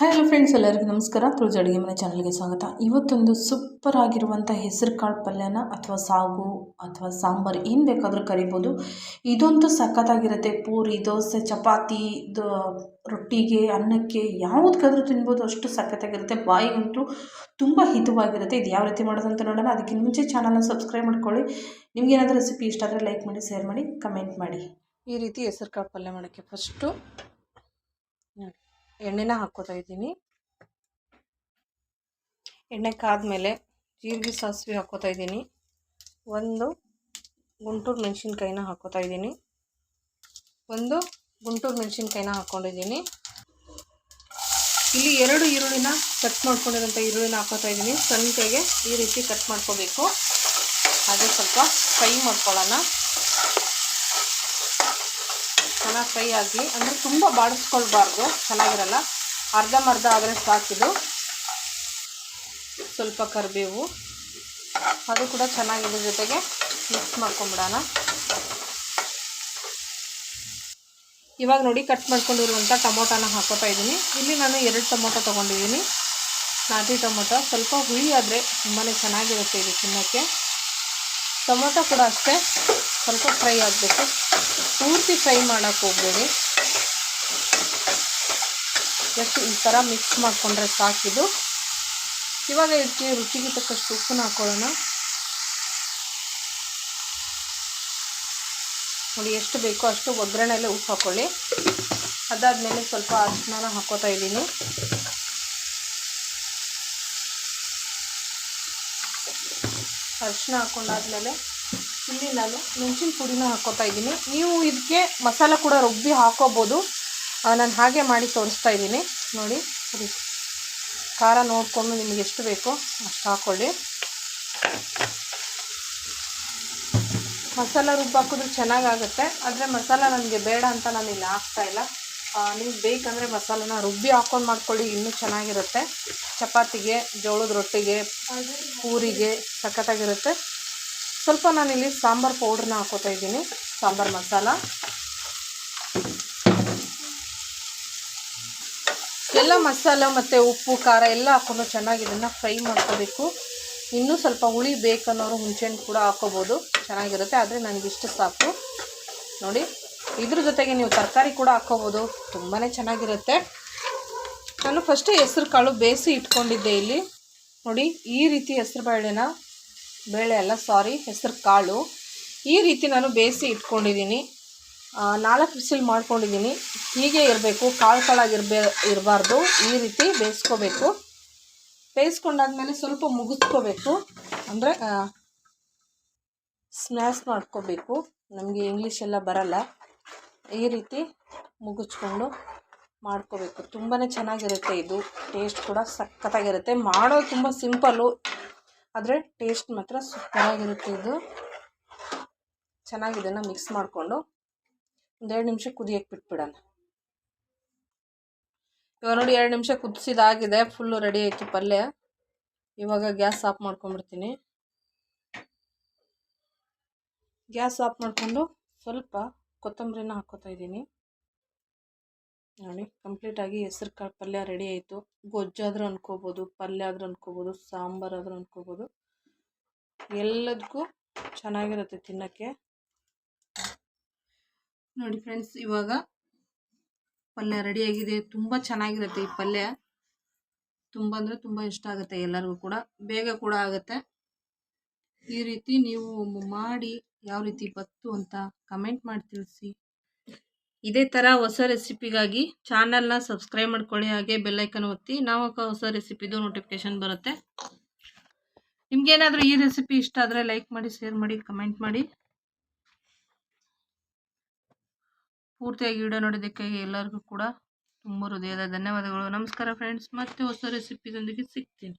Hi hello friends ಎಲ್ಲರಿಗೂ ನಮಸ್ಕಾರ. ತುಳಜಿ ಅಡುಗೆ ಮನೆ ಚಾನಲ್ಗೆ ಸ್ವಾಗತ. ಇವತ್ತೊಂದು ಸೂಪರ್ ಆಗಿರುವಂಥ ಹೆಸರು ಕಾಳು ಪಲ್ಯನ ಅಥವಾ ಸಾಗು ಅಥವಾ ಸಾಂಬಾರು ಏನು ಬೇಕಾದರೂ ಕರಿಬೋದು. ಇದಂತೂ ಸಖತ್ತಾಗಿರುತ್ತೆ. ಪೂರಿ, ದೋಸೆ, ಚಪಾತಿ ರೊಟ್ಟಿಗೆ, ಅನ್ನಕ್ಕೆ ಯಾವುದಕ್ಕಾದ್ರೂ ತಿನ್ಬೋದು. ಅಷ್ಟು ಸಖತ್ತಾಗಿರುತ್ತೆ. ಬಾಯಿಗಂತೂ ತುಂಬ ಹಿತವಾಗಿರುತ್ತೆ. ಇದು ಯಾವ ರೀತಿ ಮಾಡೋದು ಅಂತ ನೋಡೋಣ. ಅದಕ್ಕಿಂತ ಮುಂಚೆ ಚಾನಲ್ನ ಸಬ್ಸ್ಕ್ರೈಬ್ ಮಾಡ್ಕೊಳ್ಳಿ. ನಿಮಗೇನಾದರೂ ರೆಸಿಪಿ ಇಷ್ಟ ಆದರೆ ಲೈಕ್ ಮಾಡಿ ಶೇರ್ ಮಾಡಿ ಕಮೆಂಟ್ ಮಾಡಿ. ಈ ರೀತಿ ಹೆಸರು ಕಾಳು ಪಲ್ಯ ಮಾಡೋಕ್ಕೆ ಫಸ್ಟು ನೋಡಿ ಎಣ್ಣೆನ ಹಾಕ್ಕೋತಾ ಇದ್ದೀನಿ. ಎಣ್ಣೆ ಕಾದ್ಮೇಲೆ ಜೀರಿಗೆ ಸಾಸಿವೆ ಹಾಕ್ಕೋತಾ ಇದ್ದೀನಿ. ಒಂದು ಗುಂಟೂರು ಮೆಣಸಿನ್ಕಾಯಿನ ಹಾಕ್ಕೋತಾ ಇದ್ದೀನಿ. ಒಂದು ಗುಂಟೂರು ಮೆಣಸಿನ್ಕಾಯಿನ ಹಾಕ್ಕೊಂಡಿದ್ದೀನಿ ಇಲ್ಲಿ ಎರಡು ಈರುಳ್ಳಿನ ಕಟ್ ಮಾಡ್ಕೊಂಡಿರೋಂಥ ಈರುಳ್ಳಿನ ಹಾಕೋತಾ ಇದ್ದೀನಿ. ಸಣ್ಣ ಈ ರೀತಿ ಕಟ್ ಮಾಡ್ಕೋಬೇಕು. ಹಾಗೆ ಸ್ವಲ್ಪ ಫ್ರೈ ಮಾಡ್ಕೊಳ್ಳೋಣ. ಚೆನ್ನಾಗಿ ಫ್ರೈ ಆಗಿ, ಅಂದರೆ ತುಂಬ ಬಾಡಿಸ್ಕೊಳ್ಬಾರ್ದು ಚೆನ್ನಾಗಿರಲ್ಲ. ಅರ್ಧಂಬರ್ಧ ಆದರೆ ಸಾಕಿದು ಸ್ವಲ್ಪ ಕರಿಬೇವು. ಅದು ಕೂಡ ಚೆನ್ನಾಗಿದ್ರ ಜೊತೆಗೆ ಮಿಕ್ಸ್ ಮಾಡ್ಕೊಂಬಿಡೋಣ. ಇವಾಗ ನೋಡಿ ಕಟ್ ಮಾಡ್ಕೊಂಡಿರುವಂಥ ಟೊಮೊಟೊನ ಹಾಕೋತಾ ಇದ್ದೀನಿ. ಇಲ್ಲಿ ನಾನು ಎರಡು ಟೊಮೊಟೊ ತೊಗೊಂಡಿದ್ದೀನಿ. ನಾಟಿ ಟೊಮೊಟೊ. ಸ್ವಲ್ಪ ಹುಳಿ ಆದರೆ ತುಂಬಾ ಚೆನ್ನಾಗಿರುತ್ತೆ ಇದು ತಿನ್ನೋಕ್ಕೆ. ಟೊಮೊಟೊ ಕೂಡ ಅಷ್ಟೇ. ಸ್ವಲ್ಪ ಫ್ರೈ ಆಗಬೇಕು ಪೂರ್ತಿ ಫ್ರೈ ಮಾಡೋಕ್ಕೆ ಹೋಗಬೇಡಿ. ಜಸ್ಟ್ ಈ ಥರ ಮಿಕ್ಸ್ ಮಾಡಿಕೊಂಡ್ರೆ ಸಾಕಿದು ಇವಾಗ ಇದಕ್ಕೆ ರುಚಿಗೆ ತಕ್ಕಷ್ಟು ಉಪ್ಪನ್ನ ಹಾಕೊಳ್ಳೋಣ. ನೋಡಿ, ಎಷ್ಟು ಬೇಕೋ ಅಷ್ಟು ಒಗ್ಗರಣೆಯಲ್ಲೇ ಉಪ್ಪು ಹಾಕ್ಕೊಳ್ಳಿ ಅದಾದಮೇಲೆ ಸ್ವಲ್ಪ ಅರಿಶಿನ ಹಾಕೋತಾ ಇದ್ದೀನಿ. ಅರಿಶಿನ ಹಾಕೊಂಡಾದ್ಮೇಲೆ ಇಲ್ಲಿ ನಾನು ಮೆಣಸಿನ ಪುಡಿನ ಹಾಕ್ಕೋತಾ ಇದ್ದೀನಿ. ನೀವು ಇದಕ್ಕೆ ಮಸಾಲ ಕೂಡ ರುಬ್ಬಿ ಹಾಕೋಬೋದು. ನಾನು ಹಾಗೆ ಮಾಡಿ ತೋರಿಸ್ತಾ ಇದ್ದೀನಿ. ನೋಡಿ ಖಾರ ನೋಡಿಕೊಂಡು ನಿಮಗೆ ಎಷ್ಟು ಬೇಕೋ ಅಷ್ಟು ಹಾಕ್ಕೊಳ್ಳಿ ಮಸಾಲ ರುಬ್ಬಿ ಹಾಕಿದ್ರೆ ಚೆನ್ನಾಗಾಗುತ್ತೆ. ಆದರೆ ಮಸಾಲ ನನಗೆ ಬೇಡ ಅಂತ ನಾನು ಇಲ್ಲಿ ಹಾಕ್ತಾಯಿಲ್ಲ ನಿಮ್ಗೆ ಬೇಕಂದರೆ ಮಸಾಲನ ರುಬ್ಬಿ ಹಾಕ್ಕೊಂಡು ಮಾಡ್ಕೊಳ್ಳಿ. ಇನ್ನೂ ಚೆನ್ನಾಗಿರುತ್ತೆ. ಚಪಾತಿಗೆ, ಜೋಳದ ರೊಟ್ಟಿಗೆ, ಪೂರಿಗೆ ಸಖತ್ತಾಗಿರುತ್ತೆ. ಸ್ವಲ್ಪ ನಾನಿಲ್ಲಿ ಸಾಂಬಾರು ಪೌಡ್ರನ್ನ ಹಾಕೋತಾ ಇದ್ದೀನಿ. ಸಾಂಬಾರು ಮಸಾಲ. ಎಲ್ಲ ಮಸಾಲ ಮತ್ತು ಉಪ್ಪು, ಖಾರ ಎಲ್ಲ ಹಾಕೊಂಡು ಚೆನ್ನಾಗಿ ಇದನ್ನು ಫ್ರೈ ಮಾಡ್ಕೋಬೇಕು. ಇನ್ನೂ ಸ್ವಲ್ಪ ಹುಳಿ ಬೇಕನ್ನೋರು ಹುಣಸೆಹಣ್ಣು ಕೂಡ ಹಾಕೋಬೋದು. ಚೆನ್ನಾಗಿರುತ್ತೆ. ಆದರೆ ನನಗಿಷ್ಟು ಸಾಕು. ನೋಡಿ, ಇದ್ರ ಜೊತೆಗೆ ನೀವು ತರಕಾರಿ ಕೂಡ ಹಾಕೋಬೋದು. ತುಂಬಾ ಚೆನ್ನಾಗಿರುತ್ತೆ. ನಾನು ಫಸ್ಟೇ ಹೆಸ್ರು ಕಾಳು ಬೇಯಿಸಿ ಇಟ್ಕೊಂಡಿದ್ದೆ ಇಲ್ಲಿ. ನೋಡಿ, ಈ ರೀತಿ ಹೆಸ್ರು ಬೇಳೆನ ಬೇಳೆ ಅಲ್ಲ ಸಾರಿ ಹೆಸರು ಕಾಳು. ಈ ರೀತಿ ನಾನು ಬೇಯಿಸಿ ಇಟ್ಕೊಂಡಿದ್ದೀನಿ. ನಾಲ್ಕು ಬಿಸಿಲು ಮಾಡ್ಕೊಂಡಿದ್ದೀನಿ. ಹೀಗೆ ಇರಬೇಕು, ಕಾಳು ಕಾಳಾಗಿರ್ಬೇ, ಇರಬಾರ್ದು. ಈ ರೀತಿ ಬೇಯಿಸ್ಕೋಬೇಕು. ಬೇಯಿಸ್ಕೊಂಡಾದ್ಮೇಲೆ ಸ್ವಲ್ಪ ಮುಗಿಸ್ಕೋಬೇಕು. ಅಂದರೆ ಸ್ಮ್ಯಾಶ್ ಮಾಡ್ಕೋಬೇಕು. ನಮಗೆ ಇಂಗ್ಲೀಷೆಲ್ಲ ಬರಲ್ಲ. ಈ ರೀತಿ ಮುಗಿಸ್ಕೊಂಡು ಮಾಡ್ಕೋಬೇಕು. ತುಂಬಾ ಚೆನ್ನಾಗಿರುತ್ತೆ ಇದು. ಟೇಸ್ಟ್ ಕೂಡ ಸಖತ್ತಾಗಿರುತ್ತೆ. ಮಾಡೋದು ತುಂಬ ಸಿಂಪಲ್ಲು ಆದರೆ ಟೇಸ್ಟ್ ಮಾತ್ರ ಸೂಪರಾಗಿರುತ್ತೆ ಇದು. ಚೆನ್ನಾಗಿ ಇದನ್ನು ಮಿಕ್ಸ್ ಮಾಡಿಕೊಂಡು. ಒಂದೆರಡು ನಿಮಿಷ ಕುದಿಯಕ್ಕೆ ಬಿಟ್ಬಿಡೋಣ. ಇವಾಗ ನೋಡಿ ಎರಡು ನಿಮಿಷ ಕುದಿಸಿದಾಗಿದೆ ಫುಲ್ಲು ರೆಡಿ ಆಯಿತು ಪಲ್ಯ. ಇವಾಗ ಗ್ಯಾಸ್ ಆಫ್ ಮಾಡ್ಕೊಂಬಿಡ್ತೀನಿ ಗ್ಯಾಸ್ ಆಫ್ ಮಾಡಿಕೊಂಡು ಸ್ವಲ್ಪ ಕೊತ್ತಂಬರಿನ ಹಾಕ್ಕೋತಾ ಇದ್ದೀನಿ. ನೋಡಿ, ಕಂಪ್ಲೀಟಾಗಿ ಹೆಸ್ರು ಕಾಳು ಪಲ್ಯ ರೆಡಿ ಆಯಿತು. ಗೊಜ್ಜಾದರೂ ಅಂದ್ಕೋಬೋದು ಪಲ್ಯ ಆದರೂ ಅಂದ್ಕೋಬೋದು ಸಾಂಬಾರು ಆದರೂ ಅಂದ್ಕೋಬೋದು ಎಲ್ಲದಕ್ಕೂ ಚೆನ್ನಾಗಿರುತ್ತೆ ತಿನ್ನೋಕ್ಕೆ. ನೋಡಿ ಫ್ರೆಂಡ್ಸ್, ಇವಾಗ ಪಲ್ಯ ರೆಡಿಯಾಗಿದೆ ತುಂಬ ಚೆನ್ನಾಗಿರುತ್ತೆ ಈ ಪಲ್ಯ. ತುಂಬ ಅಂದರೆ ತುಂಬ ಇಷ್ಟ ಆಗುತ್ತೆ ಎಲ್ಲರಿಗೂ ಕೂಡ. ಬೇಗ ಕೂಡ ಆಗುತ್ತೆ. ಈ ರೀತಿ ನೀವು ಮಾಡಿ, ಯಾವ ರೀತಿ ಬತ್ತು ಅಂತ ಕಮೆಂಟ್ ಮಾಡಿ ತಿಳಿಸಿ. ಇದೇ ಥರ ಹೊಸ ರೆಸಿಪಿಗಾಗಿ ಚಾನಲ್ನ ಸಬ್ಸ್ಕ್ರೈಬ್ ಮಾಡ್ಕೊಳ್ಳಿ, ಹಾಗೆ ಬೆಲ್ಲೈಕನ್ ಒತ್ತಿ. ನಾವು ಹೊಸ ರೆಸಿಪಿದು ನೋಟಿಫಿಕೇಶನ್ ಬರುತ್ತೆ. ನಿಮ್ಗೇನಾದರೂ ಈ ರೆಸಿಪಿ ಇಷ್ಟ ಆದರೆ ಲೈಕ್ ಮಾಡಿ ಶೇರ್ ಮಾಡಿ ಕಮೆಂಟ್ ಮಾಡಿ. ಪೂರ್ತಿಯಾಗಿ ವಿಡಿಯೋ ನೋಡೋದಕ್ಕಾಗಿ ಎಲ್ಲರಿಗೂ ಕೂಡ ತುಂಬ ಹೃದಯದ ಧನ್ಯವಾದಗಳು. ನಮಸ್ಕಾರ ಫ್ರೆಂಡ್ಸ್ ಮತ್ತೆ ಹೊಸ ರೆಸಿಪಿದೊಂದಿಗೆ ಸಿಗ್ತೀನಿ.